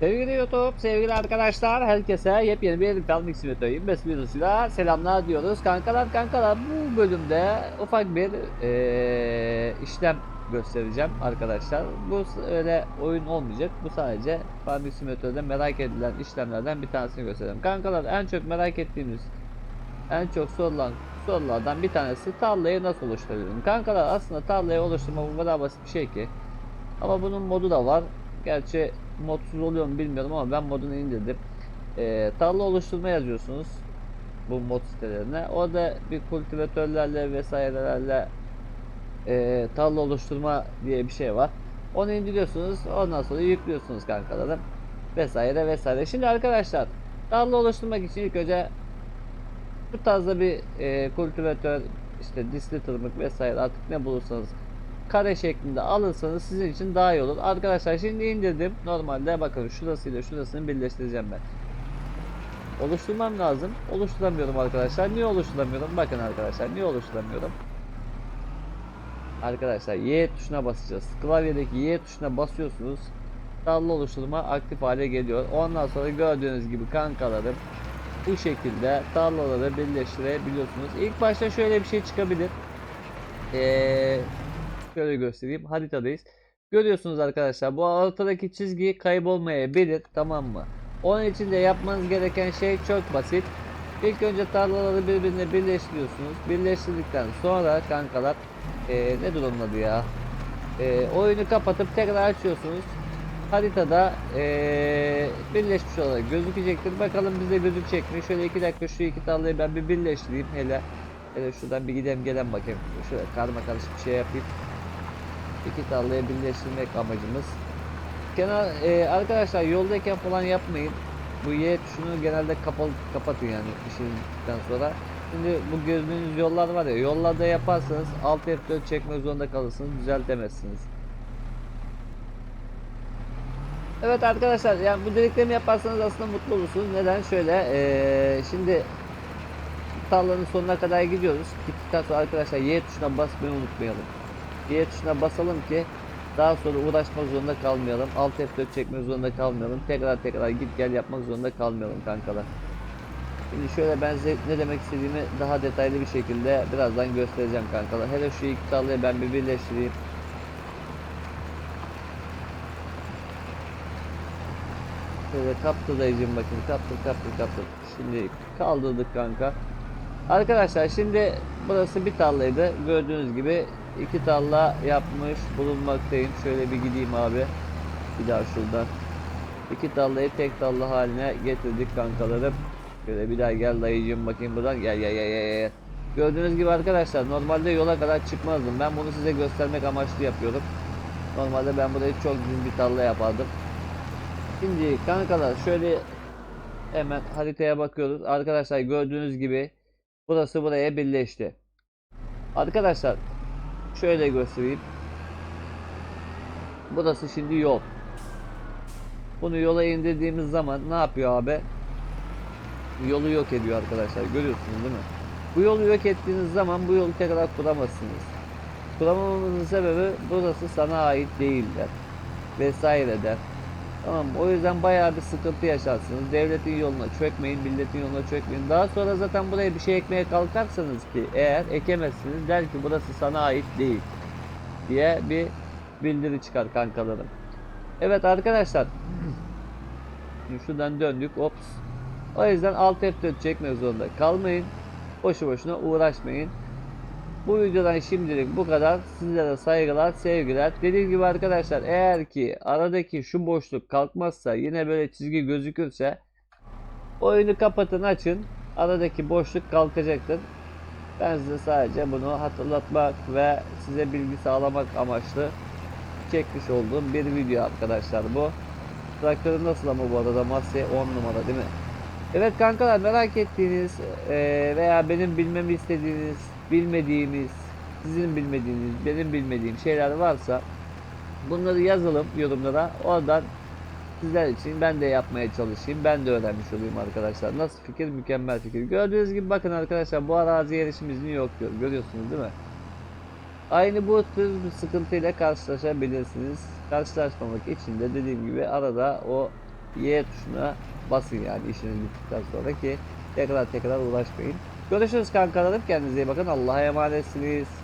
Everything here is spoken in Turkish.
Sevgili YouTube, sevgili arkadaşlar, herkese yepyeni bir Farming Simulator 25 videosuyla selamlar diyoruz. Kankalar kankalar bu bölümde ufak bir eee, işlem göstereceğim arkadaşlar. Bu öyle oyun olmayacak. Bu sadece Farming Simulator'da merak edilen işlemlerden bir tanesini göstereceğim. Kankalar en çok merak ettiğimiz, en çok sorulan sorulardan bir tanesi tarlayı nasıl oluşturabilirim? Kankalar aslında tarlayı oluşturma bu kadar basit bir şey ki. Ama bunun modu da var. Gerçi modsuz oluyor mu bilmiyorum ama ben modunu indirdim. Ee, tarla oluşturma yazıyorsunuz bu mod sitelerine. Orada bir kultivatörlerle vesairelerle e, tarla oluşturma diye bir şey var. Onu indiriyorsunuz. Ondan sonra yüklüyorsunuz kankalarım. Vesaire vesaire. Şimdi arkadaşlar tarla oluşturmak için ilk önce bu tarzda bir e, kultivatör işte disli tırmık vesaire artık ne bulursanız kare şeklinde alırsanız sizin için daha iyi olur. Arkadaşlar şimdi indirdim. Normalde bakın şurasıyla şurasını birleştireceğim ben. Oluşturmam lazım. Oluşturamıyorum arkadaşlar. Niye oluşturamıyorum? Bakın arkadaşlar niye oluşturamıyorum? Arkadaşlar Y tuşuna basacağız. Klavyedeki Y tuşuna basıyorsunuz. Tarla oluşturma aktif hale geliyor. Ondan sonra gördüğünüz gibi kankalarım bu şekilde tarlaları birleştirebiliyorsunuz. İlk başta şöyle bir şey çıkabilir. Ee, şöyle göstereyim. Haritadayız. Görüyorsunuz arkadaşlar bu ortadaki çizgi kaybolmayabilir tamam mı? Onun için de yapmanız gereken şey çok basit. İlk önce tarlaları birbirine birleştiriyorsunuz. Birleştirdikten sonra kankalar ee, ne durum adı ya? Ee, oyunu kapatıp tekrar açıyorsunuz. Haritada ee, birleşmiş olarak gözükecektir. Bakalım bize gözükecek mi? Şöyle iki dakika şu iki tarlayı ben bir birleştireyim hele. Hele şuradan bir gidelim gelen bakayım. Şöyle karma karışık bir şey yapayım. İki tarlayı birleştirmek amacımız. Kenar e, arkadaşlar yoldayken falan yapmayın. Bu Y tuşunu genelde kapalı kapatın yani işinden sonra. Şimdi bu gördüğünüz yollar var ya yollarda yaparsanız alt F4 çekmek zorunda kalırsınız düzeltemezsiniz. Evet arkadaşlar yani bu dediklerimi yaparsanız aslında mutlu olursunuz. Neden? Şöyle eee, şimdi tarlanın sonuna kadar gidiyoruz. Gittikten sonra arkadaşlar Y tuşuna basmayı unutmayalım. Y tuşuna basalım ki daha sonra uğraşmak zorunda kalmayalım. Alt F4 çekmek zorunda kalmayalım. Tekrar tekrar git gel yapmak zorunda kalmayalım kankalar. Şimdi şöyle ben size ne demek istediğimi daha detaylı bir şekilde birazdan göstereceğim kankalar. Hele şu iki tarlayı ben bir birleştireyim. Şöyle kaptır dayıcım bakın kaptır kaptır kaptır. Şimdi kaldırdık kanka. Arkadaşlar şimdi burası bir tarlaydı. Gördüğünüz gibi iki tarla yapmış bulunmaktayım. Şöyle bir gideyim abi. Bir daha şuradan. İki tarlayı tek tarla haline getirdik kankalarım. Şöyle bir daha gel dayıcım bakayım buradan. Gel gel gel gel gel. Gördüğünüz gibi arkadaşlar normalde yola kadar çıkmazdım. Ben bunu size göstermek amaçlı yapıyorum. Normalde ben burayı çok düz bir tarla yapardım. Şimdi kankalar şöyle hemen haritaya bakıyoruz. Arkadaşlar gördüğünüz gibi burası buraya birleşti. Arkadaşlar şöyle göstereyim. Burası şimdi yol. Bunu yola indirdiğimiz zaman ne yapıyor abi? Yolu yok ediyor arkadaşlar. Görüyorsunuz değil mi? Bu yolu yok ettiğiniz zaman bu yolu tekrar kuramazsınız. Kuramamamızın sebebi burası sana ait değiller. Vesaire der. Tamam? O yüzden bayağı bir sıkıntı yaşarsınız. Devletin yoluna çökmeyin, milletin yoluna çökmeyin. Daha sonra zaten buraya bir şey ekmeye kalkarsanız ki eğer ekemezsiniz der ki burası sana ait değil diye bir bildiri çıkar kankalarım. Evet arkadaşlar. Şuradan döndük. Ops. O yüzden alt F4 çekmek zorunda kalmayın. Boşu boşuna uğraşmayın. Bu videodan şimdilik bu kadar. Sizlere saygılar, sevgiler. Dediğim gibi arkadaşlar eğer ki aradaki şu boşluk kalkmazsa yine böyle çizgi gözükürse oyunu kapatın açın. Aradaki boşluk kalkacaktır. Ben size sadece bunu hatırlatmak ve size bilgi sağlamak amaçlı çekmiş olduğum bir video arkadaşlar bu. Traktörü nasıl ama bu arada Massey 10 numara değil mi? Evet kankalar merak ettiğiniz veya benim bilmemi istediğiniz, bilmediğimiz, sizin bilmediğiniz, benim bilmediğim şeyler varsa bunları yazalım yorumlara. Oradan sizler için ben de yapmaya çalışayım. Ben de öğrenmiş olayım arkadaşlar. Nasıl fikir? Mükemmel fikir. Gördüğünüz gibi bakın arkadaşlar bu arazi erişimimizin yok diyor. Görüyorsunuz değil mi? Aynı bu tür bir sıkıntıyla karşılaşabilirsiniz. Karşılaşmamak için de dediğim gibi arada o Y tuşuna basın yani işiniz bittikten sonra ki tekrar tekrar uğraşmayın. Görüşürüz kankalarım. Kendinize iyi bakın. Allah'a emanetsiniz.